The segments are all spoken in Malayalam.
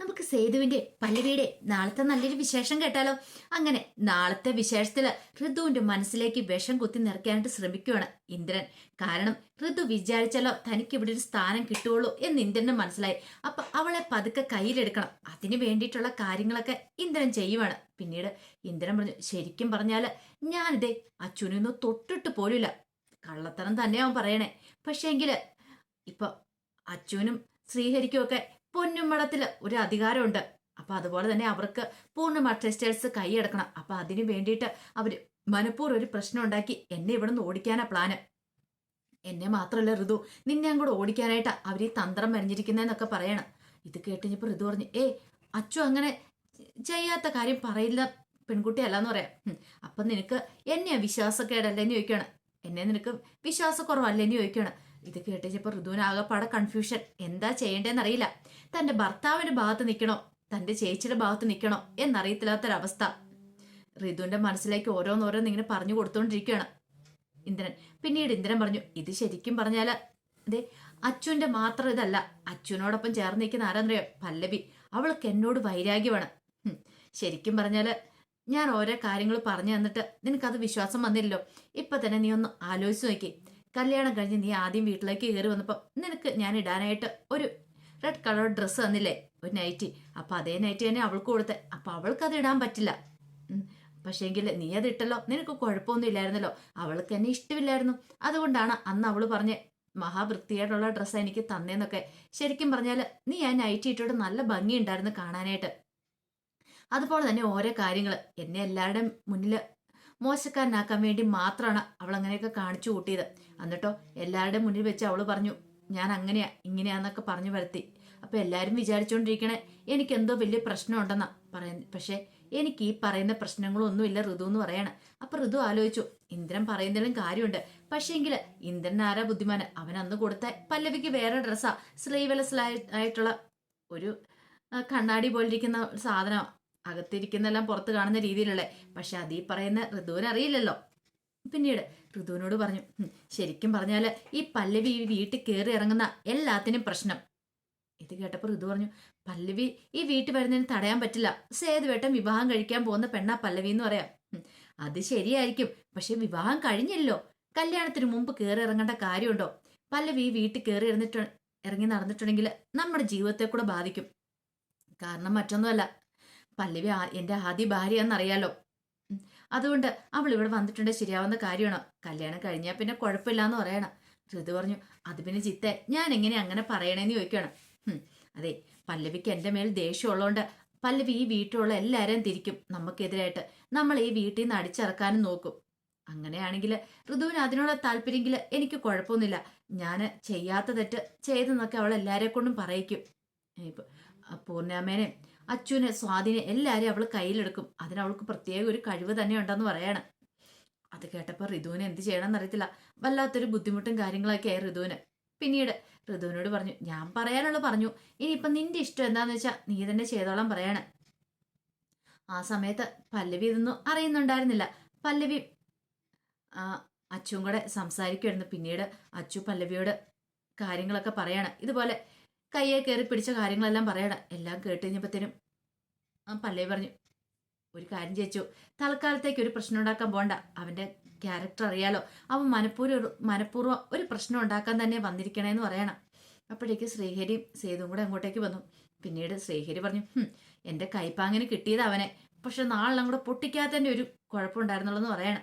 നമുക്ക് സേതുവിന്റെ പല്ലവിയുടെ നാളത്തെ നല്ലൊരു വിശേഷം കേട്ടാലോ? അങ്ങനെ നാളത്തെ വിശേഷത്തിൽ ഋതുവിന്റെ മനസ്സിലേക്ക് വിഷം കുത്തി നിറയ്ക്കാനായിട്ട് ശ്രമിക്കുകയാണ് ഇന്ദ്രൻ. കാരണം ഋതു വിചാരിച്ചാലോ തനിക്ക് ഇവിടെ ഒരു സ്ഥാനം കിട്ടുകയുള്ളൂ എന്ന് ഇന്ദ്രന് മനസ്സിലായി. അപ്പൊ അവളെ പതുക്കെ കയ്യിലെടുക്കണം. അതിന് വേണ്ടിയിട്ടുള്ള കാര്യങ്ങളൊക്കെ ഇന്ദ്രൻ ചെയ്യുവാണ്. പിന്നീട് ഇന്ദ്രൻ പറഞ്ഞു ശരിക്കും പറഞ്ഞാൽ ഞാനിതേ അച്ഛനൊന്നും തൊട്ടിട്ട് പോലുമില്ല. കള്ളത്തരം തന്നെയാവും പറയണേ. പക്ഷേങ്കിൽ ഇപ്പൊ അച്ഛനും ശ്രീഹരിക്കും ഒക്കെ പൊന്നുമടത്തിൽ ഒരു അധികാരമുണ്ട്. അപ്പൊ അതുപോലെ തന്നെ അവർക്ക് പൂർണിമ ടെക്സ്റ്റൈൽസ് കൈയടക്കണം. അപ്പൊ അതിനു വേണ്ടിയിട്ട് അവർ മനഃപൂർവം ഒരു പ്രശ്നം ഉണ്ടാക്കി. എന്നെ ഇവിടെ നിന്ന് ഓടിക്കാനാ പ്ലാന്. എന്നെ മാത്രമല്ല ഋതു നിന്നെ അങ്ങോട്ട് ഓടിക്കാനായിട്ടാ അവർ ഈ തന്ത്രം മരിഞ്ഞിരിക്കുന്നതെന്നൊക്കെ പറയണം. ഇത് കേട്ടുകഴിഞ്ഞപ്പോൾ ഋതു പറഞ്ഞു ഏ അച്ചു അങ്ങനെ ചെയ്യാത്ത കാര്യം പറയില്ല പെൺകുട്ടിയല്ലെന്ന് പറയാം. അപ്പം അപ്പൊ നിനക്ക് എന്നെയാ വിശ്വാസക്കേടല്ലെന്ന് ചോദിക്കണം. എന്നെ നിനക്ക് വിശ്വാസക്കുറവല്ലെന്ന് ചോദിക്കണം. ഇത് കേട്ടുകഴിഞ്ഞപ്പോൾ ഋതുവിന് ആകെപ്പാടെ കൺഫ്യൂഷൻ എന്താ ചെയ്യേണ്ടതെന്നറിയില്ല തന്റെ ഭർത്താവിന്റെ ഭാഗത്ത് നിൽക്കണോ തന്റെ ചേച്ചിയുടെ ഭാഗത്ത് നിൽക്കണോ എന്നറിയത്തില്ലാത്തൊരവസ്ഥ. ഋതുവിന്റെ മനസ്സിലേക്ക് ഓരോന്നോരോന്ന് ഇങ്ങനെ പറഞ്ഞു കൊടുത്തുകൊണ്ടിരിക്കുകയാണ് ഇന്ദ്രൻ. പിന്നീട് ഇന്ദ്രൻ പറഞ്ഞു ഇത് ശരിക്കും പറഞ്ഞാൽ അതെ അച്ഛന്റെ മാത്രം ഇതല്ല. അച്ഛനോടൊപ്പം ചേർന്ന് നിൽക്കുന്ന ആരാന്നറിയോ? പല്ലവി. അവൾക്ക് എന്നോട് വൈരാഗ്യമാണ്. ശരിക്കും പറഞ്ഞാൽ ഞാൻ ഓരോ കാര്യങ്ങൾ പറഞ്ഞു തന്നിട്ട് നിനക്കത് വിശ്വാസം വന്നില്ലല്ലോ. ഇപ്പൊ തന്നെ നീ ഒന്ന് ആലോചിച്ച് നോക്കി. കല്യാണം കഴിഞ്ഞ് നീ ആദ്യം വീട്ടിലേക്ക് കയറി വന്നപ്പോൾ നിനക്ക് ഞാൻ ഇടാനായിട്ട് ഒരു റെഡ് കളർ ഡ്രസ്സ് തന്നില്ലേ? ഒരു നൈറ്റി അപ്പോൾ അതേ നൈറ്റി തന്നെ അവൾക്ക് കൊടുത്തേ. അപ്പോൾ അവൾക്ക് ഇടാൻ പറ്റില്ല. പക്ഷേങ്കിൽ നീ അത് ഇട്ടല്ലോ. നിനക്ക് കുഴപ്പമൊന്നും ഇല്ലായിരുന്നല്ലോ. അവൾക്ക് എന്നെ ഇഷ്ടമില്ലായിരുന്നു. അതുകൊണ്ടാണ് അന്ന് അവൾ പറഞ്ഞ് മഹാവൃത്തിയായിട്ടുള്ള ഡ്രസ്സ് എനിക്ക് തന്നേന്നൊക്കെ ശരിക്കും പറഞ്ഞാൽ നീ ആ നൈറ്റി ഇട്ടോട് നല്ല ഭംഗിയുണ്ടായിരുന്നു കാണാനായിട്ട്. അതുപോലെ തന്നെ ഓരോ കാര്യങ്ങൾ എന്നെ എല്ലാവരുടെയും മുന്നിൽ മോശക്കാരനാക്കാൻ വേണ്ടി മാത്രമാണ് അവൾ അങ്ങനെയൊക്കെ കാണിച്ചു കൂട്ടിയത്. എന്നിട്ടോ എല്ലാവരുടെയും മുന്നിൽ വെച്ച് അവൾ പറഞ്ഞു ഞാൻ അങ്ങനെയാ ഇങ്ങനെയാന്നൊക്കെ പറഞ്ഞു വരുത്തി. അപ്പൊ എല്ലാവരും വിചാരിച്ചുകൊണ്ടിരിക്കണേ എനിക്ക് എന്തോ വലിയ പ്രശ്നമുണ്ടെന്നാ പറയുന്നത് പക്ഷേ എനിക്ക് ഈ പറയുന്ന പ്രശ്നങ്ങളൊന്നുമില്ല ഋതു എന്ന് പറയാണ്. അപ്പൊ ഋതു ആലോചിച്ചു ഇന്ദ്രൻ പറയുന്നതിലും കാര്യമുണ്ട്. പക്ഷേങ്കിൽ ഇന്ദ്രൻ ആരാ ബുദ്ധിമാന്? അവൻ അന്ന് കൊടുത്ത പല്ലവിക്ക് വേറെ ഡ്രസ്സാ. സ്ലീവ്ലെസ് ആയിട്ടുള്ള ഒരു കണ്ണാടി പോലിരിക്കുന്ന സാധനം അകത്തിരിക്കുന്നെല്ലാം പുറത്ത് കാണുന്ന രീതിയിലുള്ള. പക്ഷെ അതീ പറയുന്ന ഋതുവിന് അറിയില്ലല്ലോ. പിന്നീട് ഋതുവിനോട് പറഞ്ഞു ശരിക്കും പറഞ്ഞാൽ ഈ പല്ലവി ഈ വീട്ടിൽ കയറി ഇറങ്ങുന്ന എല്ലാത്തിനും പ്രശ്നം. ഇത് കേട്ടപ്പോൾ ഋതു പറഞ്ഞു പല്ലവി ഈ വീട്ടിൽ വരുന്നതിന് തടയാൻ പറ്റില്ല. സേതുവേട്ടൻ വിവാഹം കഴിക്കാൻ പോകുന്ന പെണ്ണാ പല്ലവി എന്ന് പറയാം. അത് ശരിയായിരിക്കും. പക്ഷെ വിവാഹം കഴിഞ്ഞല്ലോ കല്യാണത്തിന് മുമ്പ് കയറി ഇറങ്ങേണ്ട കാര്യമുണ്ടോ? പല്ലവി ഈ വീട്ടിൽ കയറി ഇറങ്ങിട്ട് ഇറങ്ങി നടന്നിട്ടുണ്ടെങ്കിൽ നമ്മുടെ ജീവിതത്തെ കൂടെ ബാധിക്കും. കാരണം മറ്റൊന്നുമല്ല പല്ലവി എന്റെ ആദ്യ ഭാര്യയാണെന്നറിയാലോ. എന്നറിയാലോ അതുകൊണ്ട് അവൾ ഇവിടെ വന്നിട്ടുണ്ട് ശരിയാവുന്ന കാര്യമാണ്? കല്യാണം കഴിഞ്ഞാൽ പിന്നെ കുഴപ്പമില്ലാന്ന് പറയണം. ഋതു പറഞ്ഞു അത് പിന്നെ ചിത്തെ ഞാൻ എങ്ങനെ അങ്ങനെ പറയണേന്ന് ചോദിക്കണം? അതെ പല്ലവിക്ക് എന്റെ മേൽ ദേഷ്യമുള്ളതുകൊണ്ട് പല്ലവി ഈ വീട്ടിലുള്ള എല്ലാവരെയും തിരിക്കും നമുക്കെതിരായിട്ട്. നമ്മൾ ഈ വീട്ടിൽ നിന്ന് അടിച്ചിറക്കാനും നോക്കും. അങ്ങനെയാണെങ്കിൽ ഋതുവിന് അതിനുള്ള താല്പര്യമെങ്കിൽ എനിക്ക് കുഴപ്പമൊന്നുമില്ല. ഞാൻ ചെയ്യാത്ത തെറ്റ് ചെയ്തെന്നൊക്കെ അവൾ എല്ലാവരെ കൊണ്ടും പറയിക്കും പൂർണാമേനെ അച്ഛനെ സ്വാധീനെ എല്ലാവരെയും അവൾ കയ്യിലെടുക്കും. അതിനവൾക്ക് പ്രത്യേക ഒരു കഴിവ് തന്നെ ഉണ്ടെന്ന് പറയാണ്. അത് കേട്ടപ്പോൾ ഋതുവിന് എന്ത് ചെയ്യണമെന്ന് അറിയത്തില്ല. വല്ലാത്തൊരു ബുദ്ധിമുട്ടും കാര്യങ്ങളൊക്കെ ആയി ഋതുവിന് പിന്നീട് ഋതുവിനോട് പറഞ്ഞു ഞാൻ പറയാനുള്ള പറഞ്ഞു. ഇനിയിപ്പം നിന്റെ ഇഷ്ടം എന്താന്ന് വെച്ചാൽ നീ തന്നെ ചെയ്തോളാം പറയാണ്. ആ സമയത്ത് പല്ലവി ഇതൊന്നും അറിയുന്നുണ്ടായിരുന്നില്ല. പല്ലവി അച്ചും കൂടെ സംസാരിക്കുമായിരുന്നു പിന്നീട് അച്ചു പല്ലവിയോട് കാര്യങ്ങളൊക്കെ പറയാണ്. ഇതുപോലെ കയ്യെ കയറി പിടിച്ച കാര്യങ്ങളെല്ലാം പറയണം എല്ലാം കേട്ട് കഴിഞ്ഞപ്പോഴത്തേനും ആ പല്ലവി പറഞ്ഞു ഒരു കാര്യം ചേച്ചു തൽക്കാലത്തേക്ക് ഒരു പ്രശ്നം ഉണ്ടാക്കാൻ പോണ്ട. അവന്റെ ക്യാരക്ടർ അറിയാലോ. അവൻ മനഃപൂർവം മനഃപൂർവം ഒരു പ്രശ്നം ഉണ്ടാക്കാൻ തന്നെ വന്നിരിക്കണേന്ന് പറയണം. അപ്പോഴേക്ക് ശ്രീഹരിയും സേതുവും കൂടെ അങ്ങോട്ടേക്ക് വന്നു. പിന്നീട് ശ്രീഹരി പറഞ്ഞു "ഹും, എന്റെ കൈപ്പാങ്ങനെ കിട്ടിയത് അവനെ. പക്ഷെ നാളെല്ലാം കൂടെ പൊട്ടിക്കാത്തതിന്റെ ഒരു കുഴപ്പമുണ്ടായിരുന്നുള്ളൂ എന്ന് പറയണം.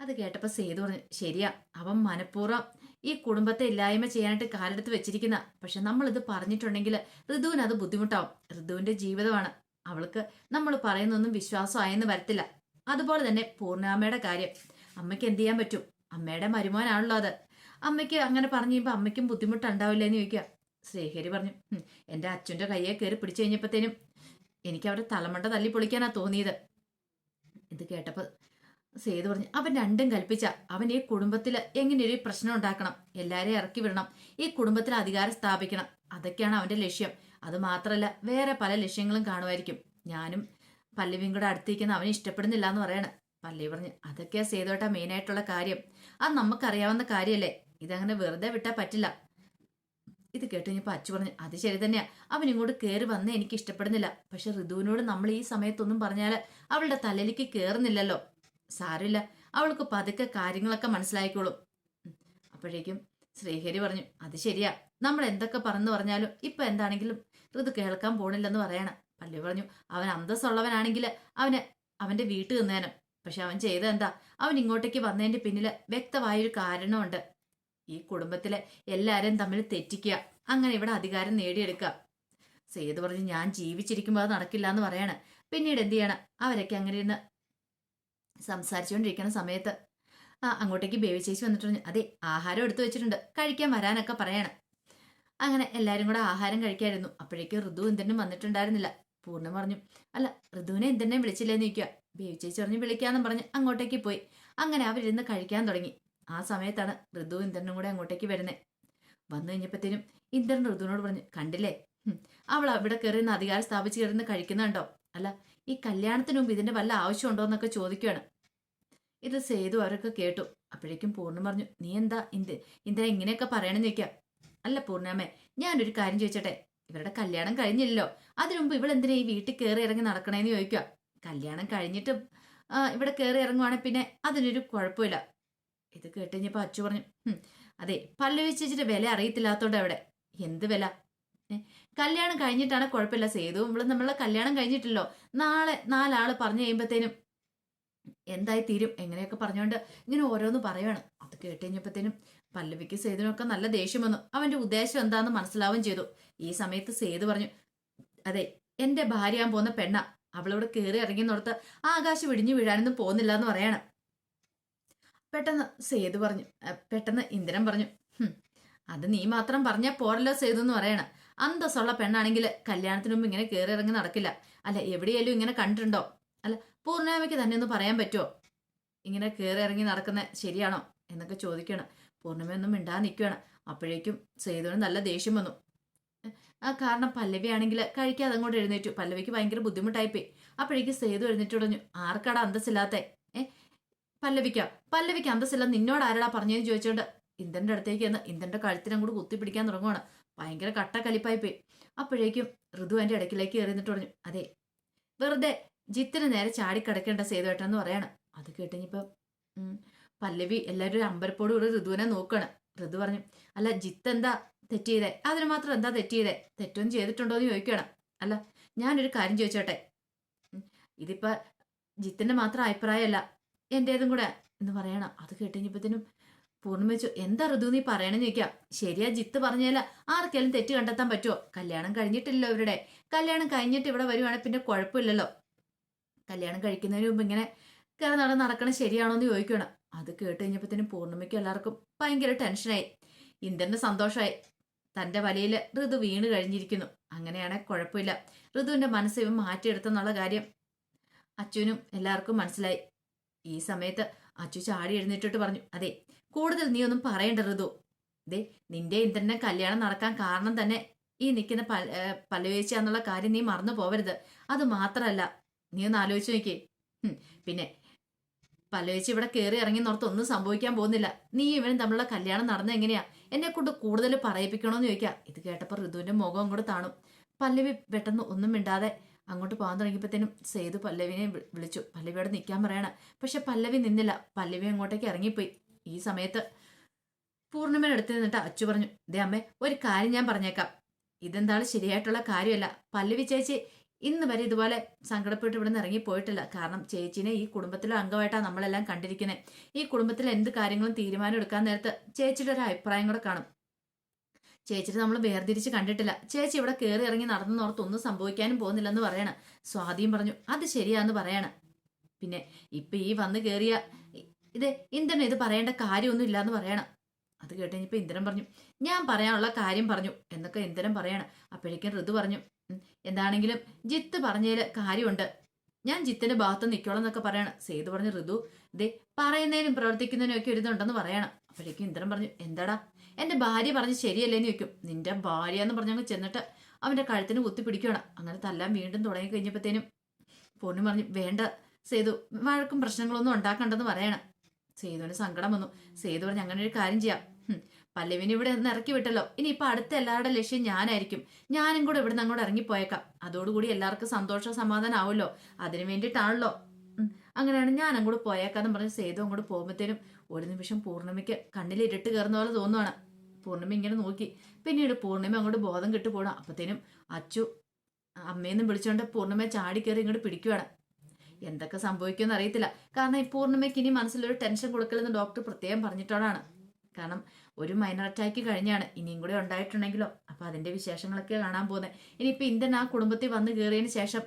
അത് കേട്ടപ്പോൾ സേതു പറഞ്ഞു ശരിയാ അവൻ മനഃപൂർവം ഈ കുടുംബത്തെ ഇല്ലായ്മ ചെയ്യാനായിട്ട് കാലെടുത്ത് വെച്ചിരിക്കുന്ന. പക്ഷെ നമ്മൾ ഇത് പറഞ്ഞിട്ടുണ്ടെങ്കിൽ ഋതുവിന് അത് ബുദ്ധിമുട്ടാവും. ഋതുവിന്റെ ജീവിതമാണ്. അവൾക്ക് നമ്മൾ പറയുന്നൊന്നും വിശ്വാസമായെന്ന് വരത്തില്ല. അതുപോലെ തന്നെ പൂർണാമ്മയുടെ കാര്യം. അമ്മയ്ക്ക് എന്ത് ചെയ്യാൻ പറ്റും? അമ്മയുടെ മരുമോനാണല്ലോ അത്. അമ്മയ്ക്ക് അങ്ങനെ പറഞ്ഞു കഴിയുമ്പോൾ അമ്മയ്ക്കും ബുദ്ധിമുട്ടുണ്ടാവില്ല എന്ന് ചോദിക്കുക. ശ്രീഹരി പറഞ്ഞു എന്റെ അച്ഛന്റെ കയ്യെ കയറി പിടിച്ചു കഴിഞ്ഞപ്പോഴത്തേനും എനിക്ക് അവിടെ തലമണ്ട തല്ലി പൊളിക്കാനാണ് തോന്നിയത്. ഇത് കേട്ടപ്പോൾ സേതു പറഞ്ഞു അവൻ രണ്ടും കൽപ്പിച്ച. അവൻ ഈ കുടുംബത്തിൽ എങ്ങനെയൊരു പ്രശ്നം ഉണ്ടാക്കണം? എല്ലാരെയും ഇറക്കി വിടണം. ഈ കുടുംബത്തിൽ അധികാരം സ്ഥാപിക്കണം. അതൊക്കെയാണ് അവന്റെ ലക്ഷ്യം. അത് മാത്രമല്ല വേറെ പല ലക്ഷ്യങ്ങളും കാണുമായിരിക്കും. ഞാനും പല്ലവിയും കൂടെ അടുത്തിരിക്കുന്ന അവനെ ഇഷ്ടപ്പെടുന്നില്ല എന്ന് പറയാണ്. പല്ലവി പറഞ്ഞു അതൊക്കെയാ സേതുവേട്ട മെയിനായിട്ടുള്ള കാര്യം. അത് നമുക്കറിയാവുന്ന കാര്യമല്ലേ ഇതങ്ങനെ വെറുതെ വിട്ടാൽ പറ്റില്ല. ഇത് കേട്ട് കഴിഞ്ഞപ്പോൾ അച്ചു പറഞ്ഞു അത് ശരി തന്നെയാ. അവൻ ഇങ്ങോട്ട് കയറി വന്നേ എനിക്ക് ഇഷ്ടപ്പെടുന്നില്ല. പക്ഷെ ഋതുവിനോട് നമ്മൾ ഈ സമയത്തൊന്നും പറഞ്ഞാൽ അവളുടെ തലയിലേക്ക് കയറുന്നില്ലല്ലോ സാരമില്ല. അവൾക്ക് പതുക്കെ കാര്യങ്ങളൊക്കെ മനസ്സിലായിക്കോളും. അപ്പോഴേക്കും ശ്രീഹരി പറഞ്ഞു അത് ശരിയാ. നമ്മൾ എന്തൊക്കെ പറഞ്ഞു പറഞ്ഞാലും ഇപ്പൊ എന്താണെങ്കിലും ഋതു കേൾക്കാൻ പോണില്ലെന്ന് പറയണം. പല്ലു പറഞ്ഞു അവൻ അന്തസ്സുള്ളവനാണെങ്കിൽ അവന് അവന്റെ വീട്ടിൽ നിന്നേനും പക്ഷെ അവൻ ചെയ്തത് എന്താ? അവൻ ഇങ്ങോട്ടേക്ക് വന്നതിന്റെ പിന്നിൽ വ്യക്തമായൊരു കാരണമുണ്ട്. ഈ കുടുംബത്തിലെ എല്ലാവരും തമ്മിൽ തെറ്റിക്കുക അങ്ങനെ ഇവിടെ അധികാരം നേടിയെടുക്കുക. സേതു പറഞ്ഞു ഞാൻ ജീവിച്ചിരിക്കുമ്പോൾ അത് നടക്കില്ല എന്ന് പറയാണ്. പിന്നീട് എന്ത് ചെയ്യണം? അവരൊക്കെ അങ്ങനെ ഇരുന്ന് സംസാരിച്ചുകൊണ്ടിരിക്കുന്ന സമയത്ത്. ആ അങ്ങോട്ടേക്ക് ബേബി ചേച്ചി വന്നിട്ട് അതെ ആഹാരം എടുത്തു വെച്ചിട്ടുണ്ട്. കഴിക്കാൻ വരാനൊക്കെ പറയണം. അങ്ങനെ എല്ലാവരും കൂടെ ആഹാരം കഴിക്കായിരുന്നു. അപ്പോഴേക്ക് ഋതു എന്തിനും വന്നിട്ടുണ്ടായിരുന്നില്ല. പൂർണ പറഞ്ഞു അല്ല ഋതുവിനെ എന്തിനെ വിളിച്ചില്ലെന്ന് ചോദിക്കുക ബേബി ചേച്ചി പറഞ്ഞു വിളിക്കാന്നും പറഞ്ഞ് അങ്ങോട്ടേക്ക് പോയി. അങ്ങനെ അവരിരുന്ന് കഴിക്കാൻ തുടങ്ങി. ആ സമയത്താണ് ഋതു ഇന്ദ്രനും കൂടെ അങ്ങോട്ടേക്ക് വരുന്നത് വന്നു കഴിഞ്ഞപ്പോഴത്തേനും ഇന്ദ്രൻ ഋതുവിനോട് പറഞ്ഞു കണ്ടില്ലേ? അവൾ അവിടെ കയറിന്ന് അധികാരം സ്ഥാപിച്ച് കയറിന്ന് കഴിക്കുന്നുണ്ടോ? അല്ല ഈ കല്യാണത്തിന് മുമ്പ് ഇതിന്റെ വല്ല ആവശ്യമുണ്ടോ എന്നൊക്കെ ചോദിക്കുകയാണ് ഇത് സേതു അവരൊക്കെ കേട്ടു. അപ്പോഴേക്കും പൂർണ പറഞ്ഞു നീ എന്താ ഇന്ത്? ഇന്ദ്ര ഇങ്ങനെയൊക്കെ പറയണമെന്ന് ചോദിക്കാം. അല്ല പൂർണാമേ ഞാനൊരു കാര്യം ചോദിച്ചട്ടെ. ഇവരുടെ കല്യാണം കഴിഞ്ഞില്ലല്ലോ. അതിനു മുമ്പ് ഇവളെന്തിനാ ഈ വീട്ടിൽ കയറി ഇറങ്ങി നടക്കണേന്ന് ചോദിക്കുക കല്യാണം കഴിഞ്ഞിട്ട് ഇവിടെ കയറി ഇറങ്ങുവാണെങ്കിൽ പിന്നെ അതിനൊരു കുഴപ്പമില്ല. ഇത് കേട്ട് കഴിഞ്ഞപ്പോൾ അച്ചു പറഞ്ഞു അതെ പല്ലവി ചേച്ചിയുടെ വില അറിയത്തില്ലാത്തോണ്ട് അവിടെ. എന്ത് വില? കല്യാണം കഴിഞ്ഞിട്ടാണ് കുഴപ്പമില്ല. സേതുവും ഇവിടെ നമ്മളെ കല്യാണം കഴിഞ്ഞിട്ടില്ലോ. നാളെ നാലാൾ പറഞ്ഞു കഴിയുമ്പോഴത്തേനും എന്തായി തീരും എങ്ങനെയൊക്കെ പറഞ്ഞുകൊണ്ട് ഇങ്ങനെ ഓരോന്ന് പറയണം അത് കേട്ട് കഴിഞ്ഞപ്പോഴത്തേനും പല്ലവിക്ക് സേതുവിനൊക്കെ നല്ല ദേഷ്യം വന്നു. അവന്റെ ഉദ്ദേശം എന്താണെന്ന് മനസ്സിലാവുകയും ചെയ്തു. ഈ സമയത്ത് സേതു പറഞ്ഞു അതെ എന്റെ ഭാര്യയാൻ പോകുന്ന പെണ്ണ. അവളിവിടെ കയറി ഇറങ്ങി നടത്ത് ആകാശം ഇടിഞ്ഞു വീഴാനൊന്നും പോകുന്നില്ല എന്ന് പറയണം. പെട്ടെന്ന് സേതു പറഞ്ഞു പെട്ടെന്ന് ഇന്ദ്രൻ പറഞ്ഞു അത് നീ മാത്രം പറഞ്ഞാൽ പോരല്ലോ സേതു എന്ന് പറയണം. അന്തസ്സുള്ള പെണ്ണാണെങ്കിൽ കല്യാണത്തിന് മുമ്പ് ഇങ്ങനെ കയറി ഇറങ്ങി നടക്കില്ല. അല്ല എവിടെയെങ്കിലും ഇങ്ങനെ കണ്ടിട്ടുണ്ടോ? അല്ല പൂർണാമയ്ക്ക് തന്നെ ഒന്ന് പറയാൻ പറ്റുമോ ഇങ്ങനെ കയറി ഇറങ്ങി നടക്കുന്ന ശരിയാണോ എന്നൊക്കെ ചോദിക്കണം. പൂർണിമയൊന്നും മിണ്ടാ നിൽക്കുകയാണ് അപ്പോഴേക്കും സേതുവിന് നല്ല ദേഷ്യം വന്നു. ആ കാരണം പല്ലവി ആണെങ്കിൽ കഴിക്കാതെ അങ്ങോട്ട് എഴുന്നേറ്റു. പല്ലവിക്ക് ഭയങ്കര ബുദ്ധിമുട്ടായിപ്പോയി. അപ്പോഴേക്കും സേതു എഴുന്നേറ്റ് തുടഞ്ഞു ആർക്കാടാ അന്തസ്സില്ലാത്ത? ഏ? പല്ലവിക്ക? പല്ലവിക്ക് അന്തസ്സില്ല? നിന്നോട് ആരാടാ പറഞ്ഞതെന്ന് ചോദിച്ചോണ്ട് ഇന്ദ്രന്റെ അടുത്തേക്ക് എന്ന് ഇന്ദ്രന്റെ കഴുത്തിനും കൂടി കുത്തിപ്പിടിക്കാൻ തുടങ്ങുവാണ്. ഭയങ്കര കട്ട കലിപ്പായിപ്പോയി അപ്പോഴേക്കും ഋതു എന്റെ ഇടയ്ക്കിലേക്ക് എറിഞ്ഞിട്ട് പറഞ്ഞു അതെ വെറുതെ ജിത്തിന് നേരെ ചാടിക്കിടക്കേണ്ട സേതുവേട്ടെന്ന് പറയണം. അത് കേട്ടിനിപ്പോ പല്ലവി എല്ലാവരും ഒരു അമ്പരപ്പോട് കൂടി ഋതുവിനെ നോക്കണം. ഋതു പറഞ്ഞു അല്ല ജിത്ത് എന്താ തെറ്റ് ചെയ്തേ അതിന് മാത്രം എന്താ തെറ്റ് ചെയ്തേ തെറ്റൊന്നും ചെയ്തിട്ടുണ്ടോ എന്ന് ചോദിക്കണം അല്ല ഞാനൊരു കാര്യം ചോദിച്ചോട്ടെ? ഇതിപ്പോ ജിത്തിന്റെ മാത്രം അഭിപ്രായമല്ല എന്റേതും കൂടെ എന്ന് പറയണം. അത് കേട്ടുകഴിഞ്ഞപ്പത്തിനും പൂർണിമ വെച്ചു. എന്താ ഋതു നീ പറയണെന്ന് ചോദിക്കാം? ശരിയാ ജിത്ത് പറഞ്ഞാല ആർക്കെങ്കിലും തെറ്റ് കണ്ടെത്താൻ പറ്റുമോ കല്യാണം കഴിഞ്ഞിട്ടില്ലല്ലോ ഇവരുടെ. കല്യാണം കഴിഞ്ഞിട്ട് ഇവിടെ വരുവാണെങ്കിൽ പിന്നെ കുഴപ്പമില്ലല്ലോ. കല്യാണം കഴിക്കുന്നതിന് മുമ്പ് ഇങ്ങനെ കയറി നട നടക്കണം ശരിയാണോ എന്ന് ചോദിക്കണം അത് കേട്ട് കഴിഞ്ഞപ്പോഴത്തേനും പൂർണിമയ്ക്ക് എല്ലാവർക്കും ഭയങ്കര ടെൻഷനായി. ഇന്ദ്രന് സന്തോഷമായി തന്റെ വലയിൽ ഋതു വീണ് കഴിഞ്ഞിരിക്കുന്നു. അങ്ങനെയാണെങ്കിൽ കുഴപ്പമില്ല. ഋതുവിന്റെ മനസ്സ് ഇവൻ മാറ്റിയെടുത്തെന്നുള്ള കാര്യം അച്ഛനും എല്ലാവർക്കും മനസ്സിലായി. ഈ സമയത്ത് അച്ചു ചാടി എഴുന്നേറ്റിട്ട് പറഞ്ഞു അതെ കൂടുതൽ നീ ഒന്നും പറയണ്ട ഋതു. ദേ നിന്റെ ഇന്ദ്രനെ കല്യാണം നടക്കാൻ കാരണം തന്നെ ഈ നിൽക്കുന്ന പല പല്ലവേച്ച എന്നുള്ള കാര്യം നീ മറന്നു പോവരുത് അത് മാത്രമല്ല നീ ഒന്ന് ആലോചിച്ച് നോക്കിയേ പിന്നെ പല്ലവേച്ചി ഇവിടെ കയറി ഇറങ്ങി നോർത്ത് ഒന്നും സംഭവിക്കാൻ പോകുന്നില്ല. നീ ഇവനും തമ്മിലുള്ള കല്യാണം നടന്ന എങ്ങനെയാ? എന്നെ കൊണ്ട് കൂടുതൽ പറയിപ്പിക്കണോന്ന് ചോദിക്കാം. ഇത് കേട്ടപ്പോൾ ഋതുവിന്റെ മുഖം അങ്ങോട്ട് താണും. പല്ലവി പെട്ടെന്ന് ഒന്നും മിണ്ടാതെ അങ്ങോട്ട് പോകാൻ തുടങ്ങിയപ്പോഴത്തേനും സേതു പല്ലവിനെ വിളിച്ചു. പല്ലവിയോട് നിൽക്കാൻ പറയണ. പക്ഷെ പല്ലവി നിന്നില്ല. പല്ലവി അങ്ങോട്ടേക്ക് ഇറങ്ങിപ്പോയി. ഈ സമയത്ത് പൂർണിമയുടെ അടുത്ത് നിന്നിട്ട് അച്ചു പറഞ്ഞു ദേ അമ്മേ ഒരു കാര്യം ഞാൻ പറഞ്ഞേക്കാം. ഇതെന്താണ് ശരിയായിട്ടുള്ള കാര്യമല്ല. പല്ലവി ചേച്ചി ഇന്ന് വരെ ഇതുപോലെ സങ്കടപ്പെട്ട് ഇവിടെ നിന്ന് ഇറങ്ങി പോയിട്ടില്ല. കാരണം ചേച്ചിനെ ഈ കുടുംബത്തിലെ അംഗമായിട്ടാണ് നമ്മളെല്ലാം കണ്ടിരിക്കുന്നത് ഈ കുടുംബത്തിൽ എന്ത് കാര്യങ്ങളും തീരുമാനം എടുക്കാൻ നേരത്ത് ചേച്ചിയുടെ ഒരു അഭിപ്രായം കൂടെ കാണും. ചേച്ചിയെ നമ്മൾ വേർതിരിച്ച് കണ്ടിട്ടില്ല. ചേച്ചി ഇവിടെ കയറി ഇറങ്ങി നടന്നോർത്ത് ഒന്നും സംഭവിക്കാനും പോകുന്നില്ലെന്ന് പറയണം. സ്വാതിയും പറഞ്ഞു അത് ശരിയാന്ന് പറയണം. പിന്നെ ഇപ്പൊ ഈ വന്ന് കയറിയ ഇത് ഇന്ദ്രൻ ഇത് പറയേണ്ട കാര്യമൊന്നും ഇല്ലാന്ന് പറയണം. അത് കേട്ട് കഴിഞ്ഞപ്പോൾ ഇന്ദ്രൻ പറഞ്ഞു ഞാൻ പറയാനുള്ള കാര്യം പറഞ്ഞു എന്നൊക്കെ ഇന്ദ്രൻ പറയാണ്. അപ്പോഴേക്കും ഋതു പറഞ്ഞു എന്താണെങ്കിലും ജിത്ത് പറഞ്ഞതിൽ കാര്യമുണ്ട്. ഞാൻ ജിത്തിന്റെ ഭാഗത്ത് നിൽക്കോളം എന്നൊക്കെ പറയണം. സേതു പറഞ്ഞു ഋതു ദേ പറയുന്നതിനും പ്രവർത്തിക്കുന്നതിനും ഒക്കെ ഒരിതുണ്ടെന്ന് പറയണം. അപ്പോഴേക്കും ഇന്ദ്രൻ പറഞ്ഞു എന്താടാ? എന്റെ ഭാര്യ പറഞ്ഞ് ശരിയല്ലേന്ന് ചോദിക്കും. നിന്റെ ഭാര്യ എന്ന് പറഞ്ഞങ്ങ് ചെന്നിട്ട് അവന്റെ കഴുത്തിന് കുത്തി പിടിക്കുകയാണ് അങ്ങനെ തല്ലാൻ വീണ്ടും തുടങ്ങി കഴിഞ്ഞപ്പോഴത്തേനും പൊണ്ണു പറഞ്ഞു വേണ്ട സേതു വഴക്കും പ്രശ്നങ്ങളൊന്നും ഉണ്ടാക്കണ്ടെന്ന് പറയണം. സേതുവിന് സങ്കടം വന്നു. സേതു പറഞ്ഞു അങ്ങനെ ഒരു കാര്യം ചെയ്യാം. പല്ലവിനെ ഇവിടെ നിന്ന് ഇറക്കി വിട്ടല്ലോ. ഇനി ഇപ്പൊ അടുത്ത എല്ലാവരുടെ ലക്ഷ്യം ഞാനായിരിക്കും. ഞാനും കൂടെ ഇവിടെ നിന്ന് അങ്ങോട്ട് ഇറങ്ങിപ്പോയേക്കാം. അതോടുകൂടി എല്ലാവർക്കും സന്തോഷം സമാധാനം ആവുമല്ലോ. അതിനു വേണ്ടിയിട്ടാണല്ലോ. അങ്ങനെയാണ് ഞാൻ അങ്ങോട്ട് പോയേക്കാന്ന് പറഞ്ഞ് സേതു അങ്ങോട്ട് പോകുമ്പോഴത്തേനും ഒരു നിമിഷം പൂർണിമയ്ക്ക് കണ്ണിൽ ഇരുട്ട് കയറുന്ന പോലെ തോന്നുവാണ്. പൂർണിമ ഇങ്ങനെ നോക്കി. പിന്നീട് പൂർണിമ അങ്ങോട്ട് ബോധം കിട്ടു പോകണം അപ്പത്തേനും അച്ചു അമ്മയെന്നും വിളിച്ചോണ്ട് പൂർണിമയെ ചാടി കയറി ഇങ്ങോട്ട് പിടിക്കുവാണ്. എന്തൊക്കെ സംഭവിക്കുമെന്ന് അറിയത്തില്ല. കാരണം ഈ പൂർണിമയ്ക്ക് ഇനി മനസ്സിലൊരു ടെൻഷൻ കൊടുക്കലെന്ന് ഡോക്ടർ പ്രത്യേകം പറഞ്ഞിട്ടോടാണ് കാരണം ഒരു മൈനർ അറ്റാക്ക് കഴിഞ്ഞാണ് ഇനിയും കൂടെ ഉണ്ടായിട്ടുണ്ടെങ്കിലോ? അപ്പൊ അതിന്റെ വിശേഷങ്ങളൊക്കെ കാണാൻ പോകുന്നത് ഇനിയിപ്പോ ഇന്ത്യൻ ആ കുടുംബത്തിൽ വന്ന് കയറിയതിന് ശേഷം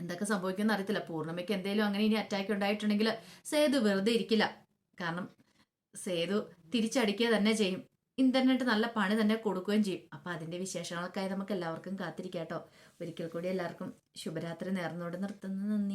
എന്തൊക്കെ സംഭവിക്കുമെന്ന് അറിയത്തില്ല. പൂർണിമയ്ക്ക് എന്തെങ്കിലും അങ്ങനെ ഇനി അറ്റാക്ക് ഉണ്ടായിട്ടുണ്ടെങ്കിൽ സേതു വെറുതെ ഇരിക്കില്ല. കാരണം സേതു തിരിച്ചടിക്കുക തന്നെ ചെയ്യും. ഇന്റർനെറ്റ് നല്ല പണി തന്നെ കൊടുക്കുകയും ചെയ്യും. അപ്പൊ അതിന്റെ വിശേഷങ്ങൾക്കായി നമുക്ക് എല്ലാവർക്കും കാത്തിരിക്കാം കേട്ടോ ഒരിക്കൽ കൂടി എല്ലാവർക്കും ശുഭരാത്രി നേർന്നോട് നിർത്തുന്നു. നന്ദി.